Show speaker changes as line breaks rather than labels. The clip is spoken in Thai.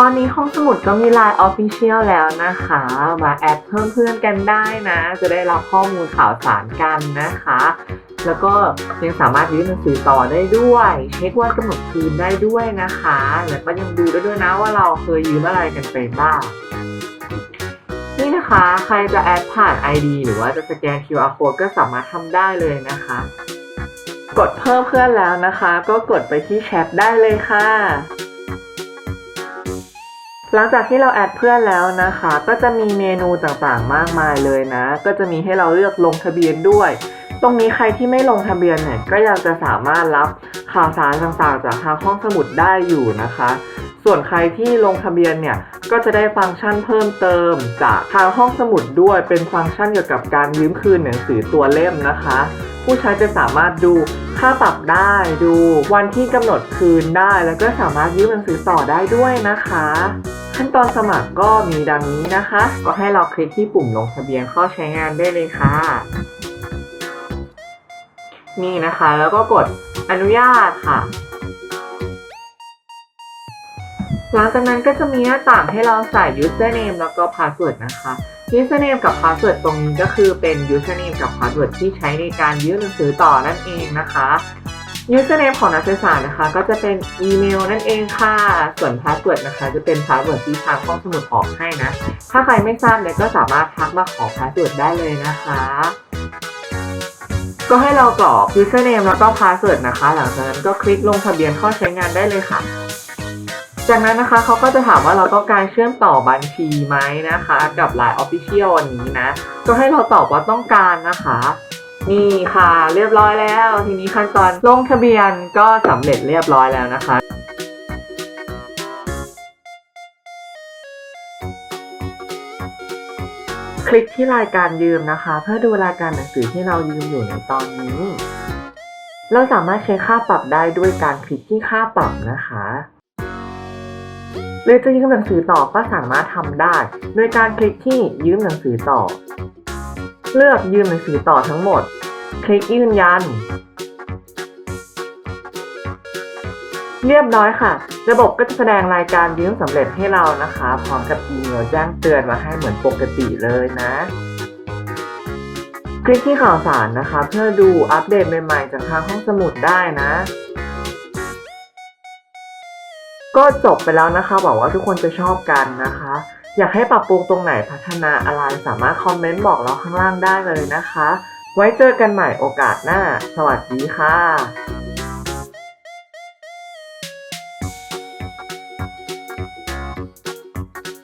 ตอนนี้ห้องสมุดก็มี Line Official แล้วนะคะ มาแอดเพิ่มเพื่อนกันได้นะ จะได้รับข้อมูลข่าวสารกันนะคะ แล้วก็ยังสามารถยื่นหนังสือต่อได้ด้วย เช็ควันกำหนดคืนได้ด้วยนะคะ แล้วก็ยังดูได้ด้วยนะว่าเราเคยยืมอะไรกันไปบ้างนี่นะคะ ใครจะแอดผ่าน ID หรือว่าจะสแกน QR code ก็สามารถทำได้เลยนะคะ กดเพิ่มเพื่อนแล้วนะคะ ก็กดไปที่แชทได้เลยค่ะ หลังจากที่เราแอดเพื่อนแล้วนะคะ ก็จะมีเมนูต่างๆ มากมายเลยนะ ก็จะมีให้เราเลือกลงทะเบียนด้วย ตรงนี้ใครที่ไม่ลงทะเบียนเนี่ยก็ยังจะสามารถรับข่าวสารต่างๆ จากทางห้องสมุดได้อยู่นะคะ ส่วนใครที่ลงทะเบียนเนี่ยก็จะได้ฟังก์ชันเพิ่มเติม จากทางห้องสมุดด้วยเป็นฟังก์ชันเกี่ยวกับการยืมคืนหนังสือตัวเล่มนะคะ ผู้ใช้จะสามารถดูค่าปรับได้ดูวันที่กำหนดคืนได้ แล้วก็สามารถยืมหนังสือต่อได้ด้วยนะคะ ขั้นตอนสมัครก็มีดังนี้นะคะ ก็ให้เราคลิกที่ปุ่มลงทะเบียนเข้าใช้งานได้เลยค่ะ นี่นะคะ แล้วก็กดอนุญาตค่ะหลังจากนั้นก็จะมีหน้าต่างให้เราใส่ username แล้วก็ password นะคะ username กับ password ตรงนี้ก็คือเป็น username กับ password ที่ใช้ในการยื่นหนังสือต่อนั่นเองนะคะ username ของนักศึกษานะคะ ก็จะเป็นอีเมลนั่นเองค่ะ ส่วน password นะคะ จะเป็น password ที่ทางห้องสมุดออกให้นะ ถ้าใครไม่ทราบเนี่ยก็สามารถทักมาขอ password ได้เลยนะคะ ก็ให้เรากรอก username แล้วก็ password นะคะ หลังจากนั้นก็คลิกลงทะเบียนเข้าใช้งานได้เลยค่ะ จากนั้นนะคะเขาก็จะถามว่าเราต้องการเชื่อมต่อบัญชีไหมนะคะ กับ Line Official อันนี้นะ ก็ให้เราตอบว่าต้องการนะคะ นี่ค่ะเรียบร้อยแล้ว ทีนี้ขั้นตอนลงทะเบียนก็สำเร็จเรียบร้อยแล้วนะคะคลิกที่รายการยืมนะคะ เพื่อดูรายการหนังสือที่เรายืมอยู่ในตอนนี้ เราสามารถเช็คค่าปรับได้ด้วยการคลิกที่ค่าปรับนะคะ หรือจะยืมหนังสือต่อก็สามารถทำได้ โดยการคลิกที่ยืมหนังสือต่อ เลือกยืมหนังสือต่อทั้งหมด คลิกยืนยัน เรียบร้อยค่ะ ระบบก็จะแสดงรายการยืมสำเร็จให้เรานะคะ พร้อมกับอีเมลแจ้งเตือนมาให้เหมือนปกติเลยนะ คลิกที่ข่าวสารนะคะ เพื่อดูอัปเดตใหม่ๆจากทางห้องสมุดได้นะ ก็จบไปแล้วนะคะหวังว่าทุกคนจะชอบกันนะคะ อยากให้ปรับปรุงตรงไหนพัฒนาอะไรสามารถคอมเมนต์บอกเราข้างล่างได้เลยนะคะ ไว้เจอกันใหม่โอกาสหน้า สวัสดีค่ะ